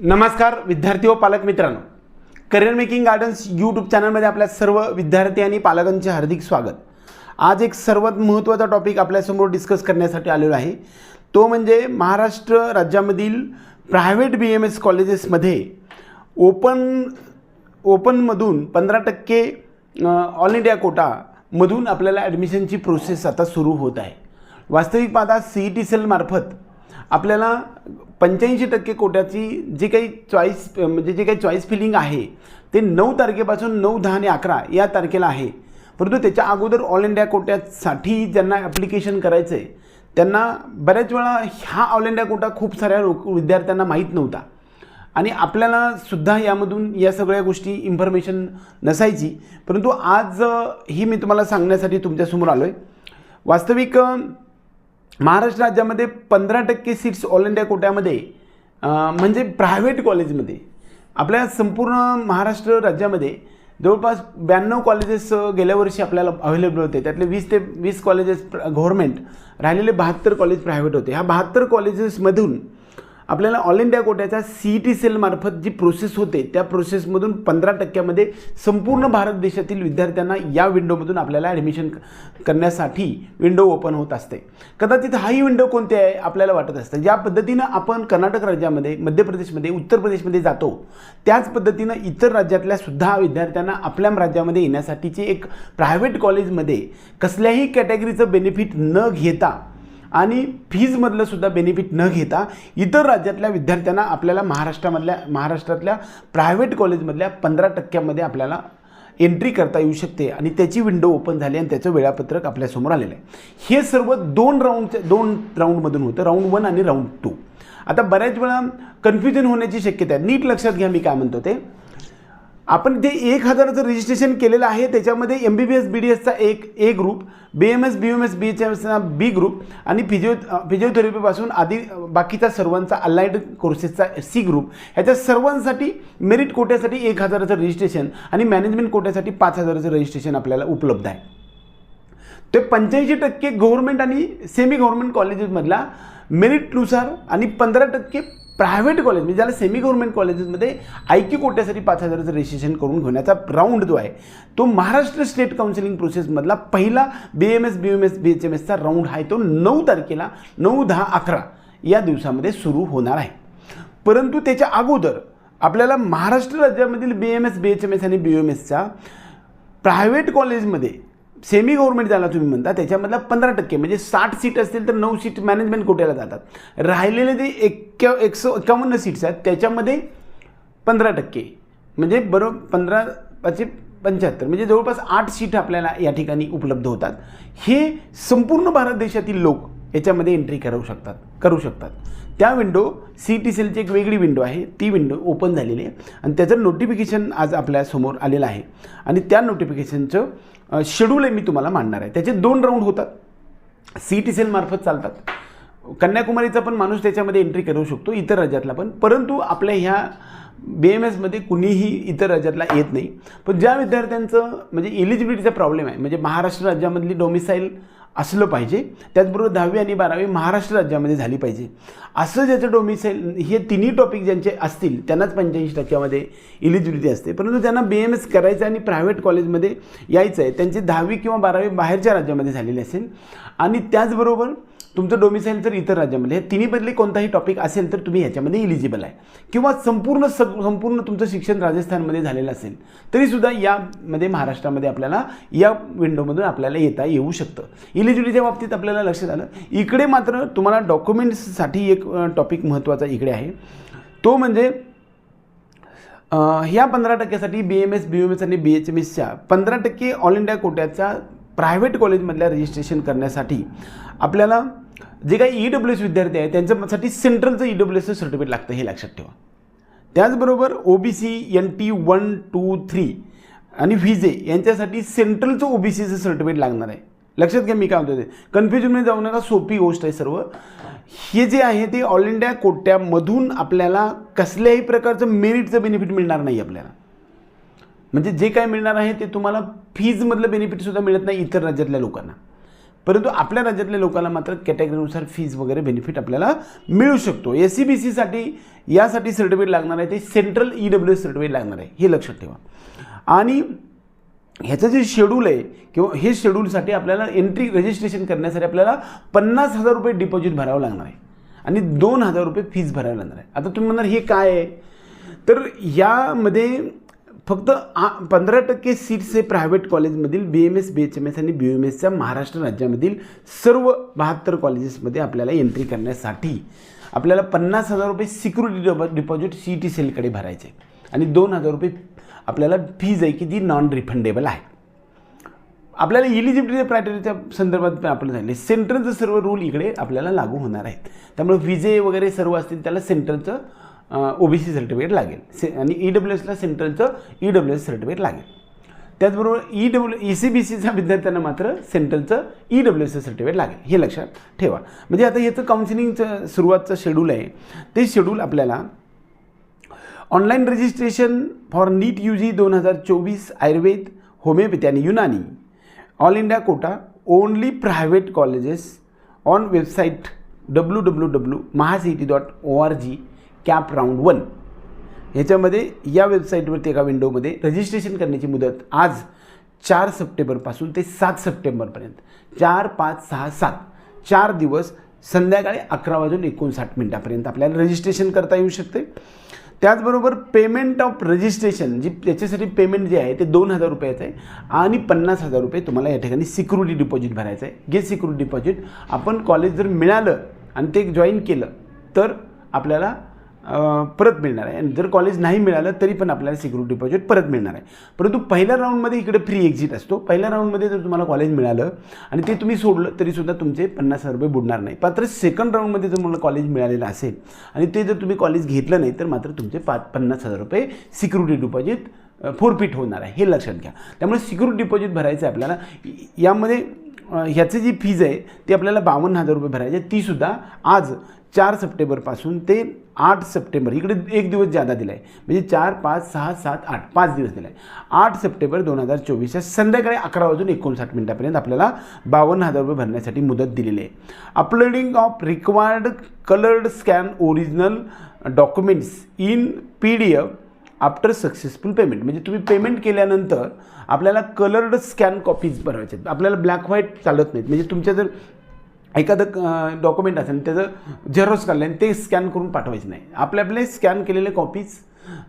नमस्कार विद्यार्थी व पालक मित्रांनो. करिअर मेकिंग गार्डन्स यूट्यूब चॅनलमध्ये आपल्या सर्व विद्यार्थी आणि पालकांचे हार्दिक स्वागत. आज एक सर्वात महत्त्वाचा टॉपिक आपल्यासमोर डिस्कस करण्यासाठी आलेलो आहे. तो म्हणजे महाराष्ट्र राज्यामधील प्रायव्हेट बी एम एस कॉलेजेसमध्ये ओपन ओपनमधून पंधरा टक्के ऑल इंडिया कोटामधून आपल्याला ॲडमिशनची प्रोसेस आता सुरू होत आहे. वास्तविक पाहता सी ई टी सेलमार्फत आपल्याला पंच्याऐंशी टक्के कोट्याची जी काही चॉईस म्हणजे जे काही चॉईस फिलिंग आहे ते नऊ तारखेपासून नऊ दहा आणि अकरा या तारखेला आहे. परंतु त्याच्या अगोदर ऑल इंडिया कोट्यासाठी ज्यांना ॲप्लिकेशन करायचं आहे त्यांना बऱ्याच वेळा ह्या ऑल इंडिया कोटा खूप साऱ्या विद्यार्थ्यांना माहीत नव्हता. आणि आपल्याला सुद्धा यामधून या सगळ्या गोष्टी इन्फॉर्मेशन नसायची. परंतु आज ही मी तुम्हाला सांगण्यासाठी तुमच्यासमोर आलो आहे वास्तविक महाराष्ट्र राज्यामध्ये पंधरा टक्के सीट्स ऑल इंडिया कोट्यामध्ये म्हणजे प्रायव्हेट कॉलेजमध्ये आपल्या संपूर्ण महाराष्ट्र राज्यामध्ये जवळपास ब्याण्णव कॉलेजेस गेल्या वर्षी आपल्याला अवेलेबल होते. त्यातले वीस ते वीस कॉलेजेस गव्हर्मेंट राहिलेले बहात्तर कॉलेज प्रायव्हेट होते. ह्या बहात्तर कॉलेजेसमधून आपल्याला ऑल इंडिया कोट्याच्या सी ई टी सेलमार्फत जी प्रोसेस होते त्या प्रोसेसमधून पंधरा टक्क्यामध्ये संपूर्ण भारत देशातील विद्यार्थ्यांना या विंडोमधून आपल्याला ॲडमिशन करण्यासाठी विंडो ओपन होत असते. कदाचित हाही विंडो कोणती आहे आपल्याला वाटत असतं. ज्या पद्धतीनं आपण कर्नाटक राज्यामध्ये मध्य प्रदेशमध्ये उत्तर प्रदेशमध्ये जातो त्याच पद्धतीनं इतर राज्यातल्या सुद्धा विद्यार्थ्यांना आपल्या राज्यामध्ये येण्यासाठीची एक प्रायव्हेट कॉलेजमध्ये कसल्याही कॅटेगरीचं बेनिफिट न घेता आणि फीजमधलं सुद्धा बेनिफिट न घेता इतर राज्यातल्या विद्यार्थ्यांना आपल्याला महाराष्ट्रामधल्या महाराष्ट्रातल्या प्रायव्हेट कॉलेजमधल्या पंधरा टक्क्यामध्ये आपल्याला एंट्री करता येऊ शकते आणि त्याची विंडो ओपन झाली आणि त्याचं वेळापत्रक आपल्यासमोर आलेलं आहे. हे सर्व दोन राऊंडचे दोन राऊंडमधून होतं राऊंड वन आणि राऊंड टू आता बऱ्याच वेळा कन्फ्युजन होण्याची शक्यता आहे. नीट लक्षात घ्या मी काय म्हणतो ते. आपण जे एक हजाराचं रजिस्ट्रेशन केलेलं आहे. त्याच्यामध्ये M B B S B D एसचा एक A group B M S B M S B H M एसचा B group आणि फिजिओ फिजिओथेरपीपासून आधी बाकीच्या सर्वांचा अलाइड कोर्सेसचा सी ग्रुप ह्याच्या सर्वांसाठी मेरिट कोट्यासाठी एक हजाराचं रजिस्ट्रेशन आणि मॅनेजमेंट कोट्यासाठी पाच हजाराचं रजिस्ट्रेशन आपल्याला उपलब्ध आहे. ते पंच्याऐंशी टक्के गव्हर्नमेंट आणि सेमी गव्हर्नमेंट कॉलेजेसमधला मेरिटनुसार आणि पंधरा टक्के प्रायव्हेट कॉलेज म्हणजे ज्याला सेमी गव्हर्नमेंट कॉलेजेसमध्ये आय क्यू कोट्यासाठी पाच हजाराचं रजिस्ट्रेशन करून घेण्याचा राऊंड जो आहे तो महाराष्ट्र स्टेट काउन्सिलिंग प्रोसेसमधला पहिला B M S B M S B H M एसचा round आहे. तो नऊ तारखेला नऊ दहा अकरा या दिवसामध्ये सुरू होणार आहे. परंतु त्याच्या अगोदर आपल्याला महाराष्ट्र राज्यामधील B M S B H M S आणि बी एम एसचा प्रायव्हेट कॉलेजमध्ये सेमी गव्हर्नमेंट ज्याला तुम्ही म्हणता त्याच्यामधला पंधरा टक्के म्हणजे साठ सीट असतील तर नऊ सीट मॅनेजमेंट कोट्याला जातात. राहिलेले जे एक्क्या एकशे एकावन्न सीट्स आहेत त्याच्यामध्ये पंधरा टक्के. म्हणजे बरोबर पंधरा पाचशे पंच्याहत्तर म्हणजे जवळपास आठ सीट आपल्याला या ठिकाणी उपलब्ध होतात. हे संपूर्ण भारत देशातील लोक याच्यामध्ये एंट्री करू शकतात करू शकतात. त्या विंडो सी टी सेलची एक वेगळी विंडो आहे. ती विंडो ओपन झालेली आहे. आणि त्याचं नोटिफिकेशन आज आपल्यासमोर आलेलं आहे. आणि त्या नोटिफिकेशनचं शेड्यूल मी तुम्हाला मांडणार आहे. त्याचे दोन राऊंड होतात. सी टी सेलमार्फत चालतात. कन्याकुमारीचा पण माणूस त्याच्यामध्ये एंट्री करू शकतो इतर राज्यातला पण. परंतु आपल्या ह्या बी एम एसमध्ये कुणीही इतर राज्यातला येत नाही. पण ज्या विद्यार्थ्यांचं म्हणजे एलिजिबिलिटीचा प्रॉब्लेम आहे म्हणजे महाराष्ट्र राज्यामधली डोमिसाईल असलं पाहिजे. त्याचबरोबर दहावी आणि बारावी महाराष्ट्र राज्यामध्ये झाली पाहिजे. असं ज्याचं डोमिसाईल हे तिन्ही टॉपिक ज्यांचे असतील त्यांनाच पंच्याऐंशी टक्क्यामध्ये इलिजिबिलिटी असते. परंतु त्यांना बी एम एस करायचं आणि प्रायव्हेट कॉलेजमध्ये यायचं आहे त्यांची दहावी किंवा बारावी बाहेरच्या राज्यामध्ये झालेली असेल. आणि त्याचबरोबर तुमचं डोमिसाईल जर इतर राज्यामध्ये हे तिन्हीमधले कोणताही टॉपिक असेल तर तुम्ही ह्याच्यामध्ये इलिजिबल आहे. किंवा संपूर्ण सग संपूर्ण तुमचं शिक्षण राजस्थानमध्ये झालेलं असेल तरीसुद्धा यामध्ये महाराष्ट्रामध्ये आपल्याला या विंडोमधून आपल्याला येता येऊ शकतं. इलिजिबिलिटीच्या बाबतीत आपल्याला लक्षात आलं इकडे मात्र तुम्हाला डॉक्युमेंट्ससाठी एक टॉपिक महत्त्वाचा इकडे आहे. तो म्हणजे ह्या पंधरा टक्क्यासाठी B M S B M S आणि बी एच एम एसच्या पंधरा टक्के ऑल इंडिया कोट्याच्या प्रायव्हेट कॉलेजमधल्या रजिस्ट्रेशन करण्यासाठी आपल्याला जे काही ई डब्ल्यू एस विद्यार्थी आहेत त्यांच्यासाठी सेंट्रलचं ई डब्ल्यू एसचं सर्टिफिकेट लागतं हे लक्षात ठेवा. त्याचबरोबर O B C N T one two three आणि व्हिजे यांच्यासाठी सेंट्रलचं ओ बी सीचं सर्टिफिकेट लागणार आहे. लक्षात घ्या मी काय म्हणतो ते. कन्फ्युजनमध्ये जाऊ नका सोपी गोष्ट आहे सर्व. हे जे आहे ते ऑल इंडिया कोट्यामधून आपल्याला कसल्याही प्रकारचं मेरिटचं बेनिफिट मिळणार नाही आपल्याला. म्हणजे जे काय मिळणार आहे ते तुम्हाला फीजमधलं बेनिफिटसुद्धा मिळत नाही इतर राज्यातल्या लोकांना. परंतु आपल्या राज्यातल्या लोकांना मात्र कॅटेगरीनुसार फीज वगैरे बेनिफिट आपल्याला मिळू शकतो. एस सी बी सीसाठी यासाठी सर्टिफिकेट लागणार आहे ते central E W S certificate लागणार आहे. हे लक्षात ठेवा. आणि ह्याचं जे शेड्यूल आहे किंवा हे शेड्यूलसाठी आपल्याला एंट्री रजिस्ट्रेशन करण्यासाठी आपल्याला पन्नास हजार रुपये डिपॉझिट भरावं लागणार आहे. आणि दोन हजार रुपये फीज भरावी लागणार आहे. आता तुम्ही म्हणणार हे काय आहे? तर यामध्ये फक्त आ पंधरा टक्के सीट्स हे प्रायव्हेट कॉलेजमधील B M S B H M S आणि बी एम एसच्या महाराष्ट्र राज्यामधील सर्व बहात्तर कॉलेजेसमध्ये आपल्याला एंट्री करण्यासाठी आपल्याला पन्नास हजार रुपये सिक्युरिटी डिपॉझिट सी टी सेलकडे भरायचे आणि दोन हजार रुपये आपल्याला फीज आहे की जी नॉन रिफंडेबल आहे. आपल्याला इलिजिबिलिटी क्रायटेरियाच्या संदर्भात पण आपण सांगितले. सेंट्रलचं सर्व रूल इकडे आपल्याला लागू होणार आहेत. त्यामुळे विजे वगैरे सर्व असतील त्याला सेंट्रलचं ओबीसी सर्टिफिकेट लागेल. से आणि ई डब्ल्यू एसला सेंट्रलचं ई डब्ल्यू एस सर्टिफिकेट लागेल. त्याचबरोबर E W E C B सीच्या विद्यार्थ्यांना मात्र सेंट्रलचं ई डब्ल्यू एसचं सर्टिफिकेट लागेल. हे लक्षात ठेवा. म्हणजे आता याचं काउन्सिलिंगचं सुरुवातचं शेड्यूल आहे. ते शेड्यूल आपल्याला online registration for NEET U G दोन हजार चोवीस आयुर्वेद होमिओपॅथी आणि Unani all India quota only private colleges on website W W W Mahacet dot O R G cap round one. ह्याच्यामध्ये या वेबसाईटवरती एका विंडोमध्ये रजिस्ट्रेशन करण्याची मुदत आज चार सप्टेंबरपासून ते सात सप्टेंबरपर्यंत. चार पाच सहा सात. चार दिवस संध्याकाळी अकरा वाजून एकोणसाठ मिनटापर्यंत आपल्याला रजिस्ट्रेशन करता येऊ शकते. त्याचबरोबर पेमेंट ऑफ रजिस्ट्रेशन जी त्याच्यासाठी पेमेंट जे आहे ते दोन हजार रुपयाचं आहे आणि पन्नास हजार रुपये तुम्हाला या ठिकाणी सिक्युरिटी डिपॉझिट भरायचं आहे. गे सिक्युरिटी डिपॉझिट आपण कॉलेज जर मिळालं आणि ते जॉईन केलं तर आपल्याला परत मिळणार आहे. आणि जर कॉलेज नाही मिळालं तरी पण आपल्याला सिक्युरिटी डिपॉझिट परत मिळणार आहे. परंतु पहिल्या राऊंडमध्ये इकडे फ्री एक्झिट असतो. पहिल्या राऊंडमध्ये जर तुम्हाला कॉलेज मिळालं आणि ते तुम्ही सोडलं तरीसुद्धा तुमचे पन्नास हजार रुपये बुडणार नाही. मात्र सेकंड राऊंडमध्ये जर तुम्हाला कॉलेज मिळालेलं असेल आणि ते जर तुम्ही कॉलेज घेतलं नाही तर मात्र तुमचे पाच पन्नास हजार रुपये सिक्युरिटी डिपॉझिट फोरपीट होणार आहे. हे लक्षात घ्या. त्यामुळे सिक्युरिटी डिपॉझिट भरायचं आहे आपल्याला. यामध्ये ह्याची जी फीज आहे ती आपल्याला बावन्न हजार रुपये भरायची आहे. तीसुद्धा आज चार सप्टेंबरपासून ते आठ सप्टेंबर इकडे एक दिवस जादा दिला आहे म्हणजे चार पाच सहा सात आठ पाच दिवस दिला आहे आठ सप्टेंबर दोन हजार चोवीसच्या संध्याकाळी अकरा वाजून एकोणसाठ मिनिटापर्यंत आपल्याला बावन्न हजार रुपये भरण्यासाठी मुदत दिलेली आहे. Uploading of required coloured scan original documents in P D F after successful payment म्हणजे तुम्ही पेमेंट केल्यानंतर आपल्याला कलर्ड स्कॅन कॉपीज भरायच्या आहेत. आपल्याला ब्लॅक व्हाईट चालत नाहीत. म्हणजे तुमच्या जर एखादं डॉक्युमेंट असेल त्याचं झेरॉक्स काढलं आणि ते स्कॅन करून पाठवायचं नाही. आपल्या आपले स्कॅन केलेले कॉपीज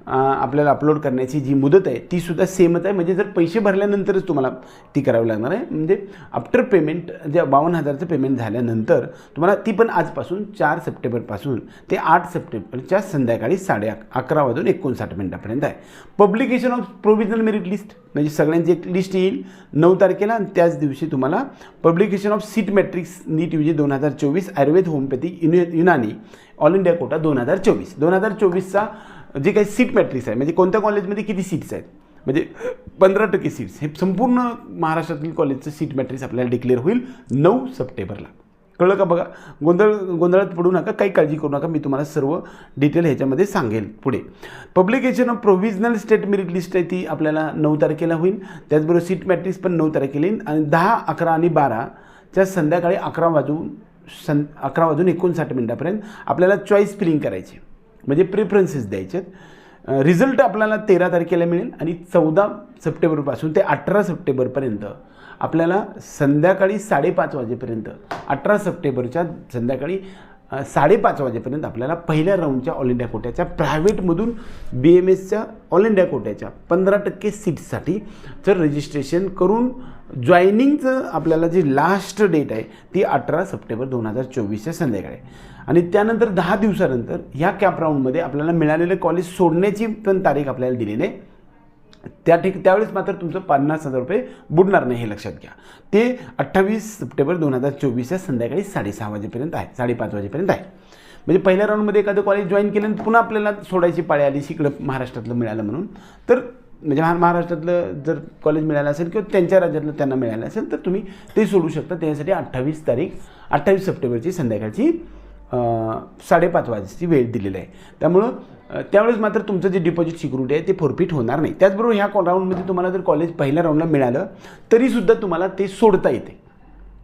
आपल्याला अपलोड करण्याची जी मुदत आहे तीसुद्धा सेमच आहे. म्हणजे जर पैसे भरल्यानंतरच तुम्हाला ती करावी लागणार आहे. म्हणजे आफ्टर पेमेंट जे बावन्न हजारचं पेमेंट झाल्यानंतर तुम्हाला ती पण आजपासून चार सप्टेंबरपासून ते आठ सप्टेंबरच्या संध्याकाळी साडे अकरा वाजून एकोणसाठ मिनिटापर्यंत आहे. Publication of provisional merit list म्हणजे सगळ्यांची एक लिस्ट येईल. नऊ तारखेला आणि त्याच दिवशी तुम्हाला publication of seat matrix NEET U G दोन हजार चोवीस आयुर्वेद होमिओपॅथी युनि युनानी ऑल इंडिया कोटा दोन हजार चोवीस. दोन हजार चोवीसचा जे काही सीट मॅट्रिक्स आहे म्हणजे कोणत्या कॉलेजमध्ये किती सीट्स आहेत? म्हणजे पंधरा टक्के सीट्स हे संपूर्ण महाराष्ट्रातील कॉलेजचं सीट मॅट्रिक्स आपल्याला डिक्लेअर होईल नऊ सप्टेंबरला. कळलं का बघा? गोंधळ गोंधळात पडू नका काही काळजी करू नका मी तुम्हाला सर्व डिटेल ह्याच्यामध्ये सांगेल पुढे. Publication of provisional state merit list आहे ती आपल्याला नऊ तारखेला होईल. त्याचबरोबर सीट मॅट्रिक्स पण नऊ तारखेला येईल. आणि दहा अकरा आणि बाराच्या संध्याकाळी अकरा वाजून सं अकरा वाजून एकोणसाठ मिनिटापर्यंत आपल्याला चॉईस फिलिंग करायची म्हणजे प्रेफरन्सेस द्यायचे रिझल्ट आपल्याला तेरा तारखेला मिळेल आणि चौदा सप्टेंबरपासून ते अठरा सप्टेंबरपर्यंत आपल्याला संध्याकाळी साडेपाच वाजेपर्यंत अठरा सप्टेंबरच्या संध्याकाळी साडेपाच वाजेपर्यंत आपल्याला पहिल्या राऊंडच्या ऑल इंडिया कोट्याच्या प्रायव्हेटमधून बी एम एसच्या ऑल इंडिया कोट्याच्या पंधरा टक्के सीट्ससाठी जर रजिस्ट्रेशन करून जॉईनिंगचं आपल्याला जी लास्ट डेट आहे ती अठरा सप्टेंबर दोन हजार चोवीसच्या संध्याकाळी. आणि त्यानंतर दहा दिवसानंतर ह्या कॅप राऊंडमध्ये आपल्याला मिळालेलं कॉलेज सोडण्याची पण तारीख आपल्याला दिलेली आहे. त्या ठिक त्यावेळेस मात्र तुमचं पन्नास हजार रुपये बुडणार नाही हे लक्षात घ्या. ते अठ्ठावीस सप्टेंबर दोन हजार चोवीसच्या संध्याकाळी साडेसहा वाजेपर्यंत आहे साडेपाच वाजेपर्यंत आहे. म्हणजे पहिल्या राऊंडमध्ये एखादं कॉलेज जॉईन केलं पुन्हा आपल्याला सोडायची पाळी आली इकडं महाराष्ट्रातलं मिळालं म्हणून. तर म्हणजे महाराष्ट्रातलं जर कॉलेज मिळालं असेल किंवा त्यांच्या राज्यातलं त्यांना मिळालं असेल तर तुम्ही ते सोडू शकता. त्यासाठी अठ्ठावीस तारीख अठ्ठावीस सप्टेंबरची संध्याकाळची साडेपाच वाजेची वेळ दिलेली आहे. त्यामुळं त्यावेळेस मात्र तुमचं जे डिपॉझिट सिक्युरिटी आहे ते फोरफिट होणार नाही. त्याचबरोबर ह्या राऊंडमध्ये तुम्हाला जर कॉलेज पहिल्या राऊंडला मिळालं तरीसुद्धा तुम्हाला ते सोडता येते.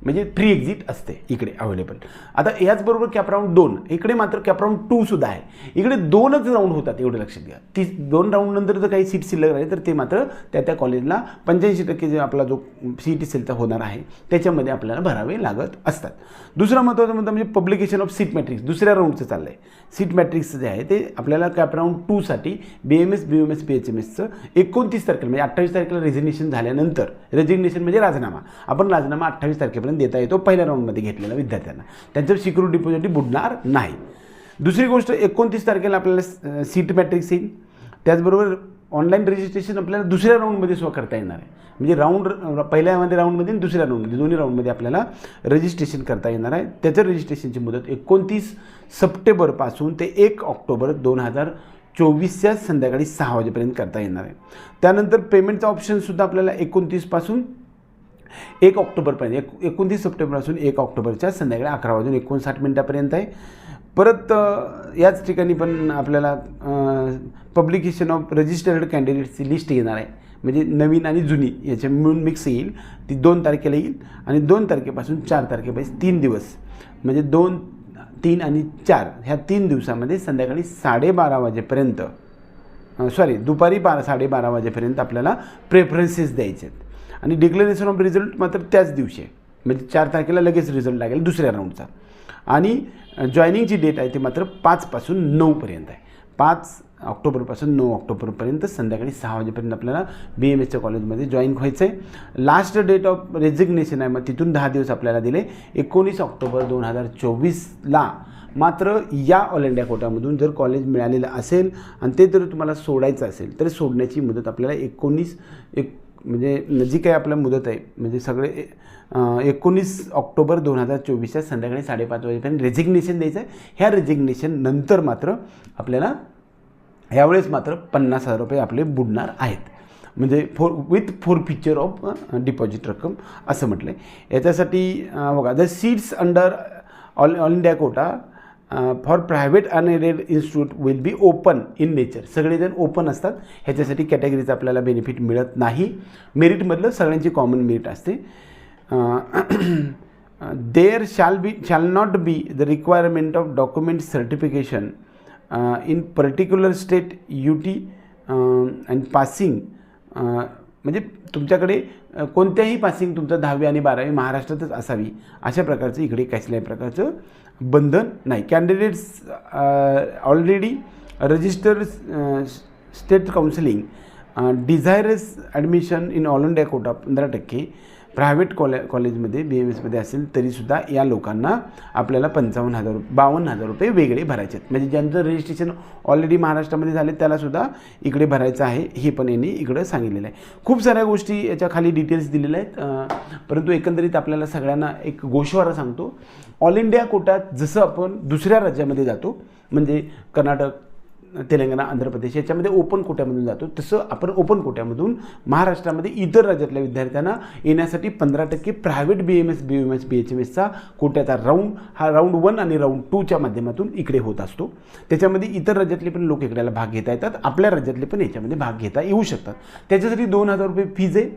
म्हणजे फ्री एक्झिट असते इकडे अवेलेबल आता याचबरोबर कॅपराऊंड दोन इकडे मात्र कॅपराऊंड टू सुद्धा आहे. इकडे दोनच राऊंड होतात एवढं लक्षात घ्या. ती दोन राऊंड नंतर जर काही सीट शिल्लक राहिले तर ते मात्र त्या त्या कॉलेजला पंच्याऐंशी टक्के जे आपला जो सी टी सेलचा होणार आहे. त्याच्यामध्ये आपल्याला भरावे लागत असतात. दुसरा महत्त्वाचा मुद्दा म्हणजे पब्लिकेशन ऑफ सीट मॅट्रिक्स दुसऱ्या राऊंडचं चाललं आहे सीट मॅट्रिक्स जे आहे ते आपल्याला CAP round टूसाठी B M S B M S B H M एसचं एकोणतीस तारखेला म्हणजे अठ्ठावीस तारखेला रेझिग्नेशन झाल्यानंतर. रेझिग्नेशन म्हणजे राजीनामा. आपण राजीनामा अठ्ठावीस तारखेपर्यंत देता येतो पहिल्या राऊंडमध्ये घेतलेल्या विद्यार्थ्यांना. त्यांचं सिक्युरिटी डिपॉझिट बुडणार नाही. दुसरी गोष्ट एकोणतीस तारखेला आपल्याला सीट मॅट्रिक्स येईल. त्याचबरोबर ऑनलाईन रजिस्ट्रेशन आपल्याला दुसऱ्या राऊंडमध्ये सुद्धा करता येणार आहे. म्हणजे राऊंड पहिल्यामध्ये राऊंडमध्ये आणि दुसऱ्या राऊंडमध्ये दोन्ही राऊंडमध्ये आपल्याला रजिस्ट्रेशन करता येणार आहे. त्याचं रजिस्ट्रेशनची मुदत एकोणतीस सप्टेंबरपासून ते एक ऑक्टोबर दोन हजार चोवीसच्या संध्याकाळी सहा वाजेपर्यंत करता येणार आहे. त्यानंतर पेमेंटचा ऑप्शनसुद्धा आपल्याला एकोणतीसपासून एक ऑक्टोबरपर्यंत एक एकोणतीस सप्टेंबरपासून एक ऑक्टोबरच्या संध्याकाळी अकरा वाजून एकोणसाठ मिनटापर्यंत आहे. परत याच ठिकाणी पण आपल्याला पब्लिकेशन ऑफ रजिस्टर्ड कॅन्डिडेट्सची लिस्ट येणार आहे. म्हणजे नवीन आणि जुनी याच्या मिळून मिक्स येईल. ती दोन तारखेला येईल आणि दोन तारखेपासून चार तारखेपर्यंत तीन दिवस. म्हणजे दोन तीन आणि चार ह्या तीन दिवसामध्ये संध्याकाळी साडेबारा वाजेपर्यंत सॉरी दुपारी बारा साडेबारा वाजेपर्यंत आपल्याला प्रेफरन्सेस द्यायचे आहेत आणि डिक्लरेशन ऑफ रिझल्ट मात्र त्याच दिवशी आहे. म्हणजे चार तारखेला लगेच रिझल्ट लागेल दुसऱ्या राऊंडचा आणि जॉईनिंगची डेट आहे ती मात्र पाचपासून नऊपर्यंत आहे. पाच ऑक्टोबरपासून नऊ ऑक्टोबरपर्यंत संध्याकाळी सहा वाजेपर्यंत आपल्याला बी एम एसच्या कॉलेजमध्ये जॉईन व्हायचं आहे लास्ट डेट ऑफ रेजिग्नेशन आहे मग तिथून दहा दिवस आपल्याला दिले. एकोणीस ऑक्टोबर दोन हजार चोवीसला. मात्र या ऑल इंडिया कोटामधून जर कॉलेज मिळालेलं असेल आणि ते जर तुम्हाला सोडायचं असेल तर सोडण्याची मुदत आपल्याला एकोणीस एक म्हणजे जी काही आपल्या मुदत आहे. म्हणजे सगळे एकोणीस ऑक्टोबर दोन हजार चोवीसच्या संध्याकाळी साडेपाच वाजेपर्यंत रेजिग्नेशन द्यायचं. आहे ह्या रेजिग्नेशन नंतर मात्र आपल्याला यावेळेस मात्र पन्नास हजार रुपये आपले बुडणार आहेत. म्हणजे four with four picture of deposit रक्कम असं म्हटलं आहे याच्यासाठी बघा the seats under all all India quota for private unaided institute will be open in nature सगळेजण ओपन असतात. ह्याच्यासाठी कॅटेगरीचं आपल्याला बेनिफिट मिळत नाही. मेरिटमधलं सगळ्यांची कॉमन मेरिट असते. There shall be shall not be the requirement of document certification in particular state U T and passing म्हणजे तुमच्याकडे कोणत्याही पासिंग तुमचं दहावी आणि बारावी महाराष्ट्रातच असावी अशा प्रकारचं इकडे कसल्याही प्रकारचं बंधन नाही. Candidates already registered state counselling desirous admission in all India quota पंधरा टक्के प्रायव्हेट कॉले कॉलेजमध्ये बी एम एसमध्ये असेल तरीसुद्धा या लोकांना आपल्याला पंचावन्न हजार रुपये बावन्न हजार रुपये वेगळे भरायचे आहेत. म्हणजे ज्यांचं रजिस्ट्रेशन ऑलरेडी महाराष्ट्रामध्ये झाले त्यालासुद्धा इकडे भरायचं आहे हे पण यांनी इकडं सांगितलेलं आहे. खूप साऱ्या गोष्टी याच्या खाली डिटेल्स दिलेल्या आहेत परंतु एकंदरीत आपल्याला सगळ्यांना एक गोशवारा सांगतो. ऑल इंडिया कोटात जसं आपण दुसऱ्या राज्यामध्ये जातो म्हणजे कर्नाटक तेलंगणा आंध्र प्रदेश याच्यामध्ये ओपन कोट्यामधून जातो. तसं आपण ओपन कोट्यामधून महाराष्ट्रामध्ये इतर राज्यातल्या विद्यार्थ्यांना येण्यासाठी पंधरा टक्के private B M S B M S B H M एसचा कोट्याचा राऊंड हा राऊंड वन आणि राऊंड टूच्या माध्यमातून इकडे होत असतो. त्याच्यामध्ये इतर राज्यातले पण लोक इकड्याला भाग घेता येतात. आपल्या राज्यातले पण याच्यामध्ये भाग घेता येऊ शकतात. त्याच्यासाठी दोन हजार रुपये फीज आहे.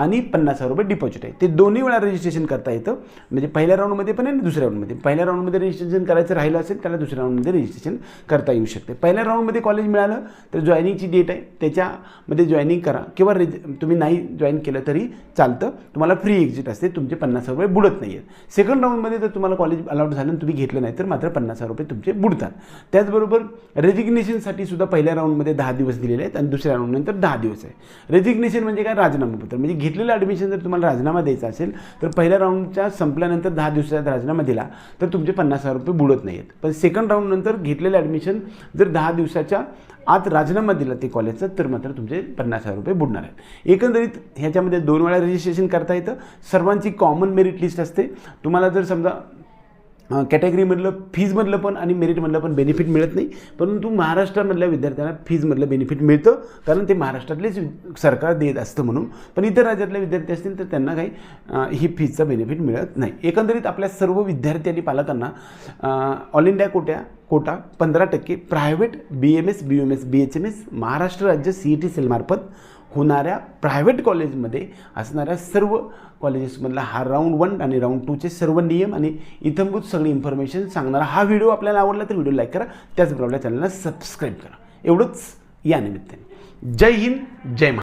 आणि पन्नास हजार रुपये डिपॉझिट आहे. ते दोन्ही वेळा रजिस्ट्रेशन करता येतं. म्हणजे पहिल्या राऊंडमध्ये पण आणि दुसऱ्या राऊंडमध्ये पहिल्या राऊंडमध्ये रजिस्ट्रेशन करायचं राहिलं असेल त्याला दुसऱ्या राऊंडमध्ये रजिस्ट्रेशन करता येऊ शकते. पहिल्या राऊंडमध्ये कॉलेज मिळालं तर जॉईनिंगची डेट आहे. त्याच्यामध्ये जॉईनिंग करा. किंवा रज तुम्ही नाही जॉईन केलं तरी चालतं. तुम्हाला फ्री एक्झिट असते. तुमचे पन्नास हजार रुपये बुडत नाही आहेत सेकंड राऊंडमध्ये जर तुम्हाला कॉलेज अलाउड झालं तुम्ही घेतलं नाही तर मात्र पन्नास हजार रुपये तुमचे बुडतात. त्याचबरोबर रेजिग्नेशनसाठी सुद्धा पहिल्या राऊंडमध्ये दहा दिवस दिलेले आहेत आणि दुसऱ्या राऊंडनंतर दहा दिवस आहे. रेजिग्नेशन म्हणजे काय? राजीनामापत्र म्हणजे घेतलेलं ॲडमिशन जर तुम्हाला राजीनामा द्यायचा असेल तर पहिल्या राऊंडच्या संपल्यानंतर दहा दिवसात राजीनामा दिला तर तुमचे पन्नास हजार रुपये बुडत नाही आहेत पण सेकंड राऊंडनंतर घेतलेलं ॲडमिशन जर दहा दिवसाच्या आत राजीनामा दिला ते कॉलेजचा तर मात्र तुमचे पन्नास हजार रुपये बुडणार आहेत. एकंदरीत ह्याच्यामध्ये दोन वेळा रजिस्ट्रेशन करता येतं. सर्वांची कॉमन मेरिट लिस्ट असते. तुम्हाला जर समजा कॅटेगरीमधलं फीजमधलं पण आणि मेरिटमधलं पण बेनिफिट मिळत नाही. परंतु महाराष्ट्रामधल्या विद्यार्थ्यांना फीजमधलं बेनिफिट मिळतं. कारण ते महाराष्ट्रातलेच सरकार देत असतं म्हणून. पण इतर राज्यातले विद्यार्थी असतील तर त्यांना काही ही फीजचा बेनिफिट मिळत नाही. एकंदरीत आपल्या सर्व विद्यार्थी आणि पालकांना ऑल इंडिया कोट्या कोटा पंधरा टक्के private B M S B M S B H M S Maharashtra राज्य सी ई टी सेलमार्फत होणाऱ्या प्रायव्हेट कॉलेजमध्ये असणाऱ्या सर्व कॉलेजेसमधला हा राऊंड वन आणि राऊंड टूचे सर्व नियम आणि इथंभूत सगळी इन्फॉर्मेशन सांगणारा हा व्हिडिओ आपल्याला आवडला तर व्हिडिओ लाईक करा. त्याचबरोबर आपल्या चॅनलला सबस्क्राईब करा. एवढंच या निमित्ताने. जय हिंद जय महाराष्ट्र.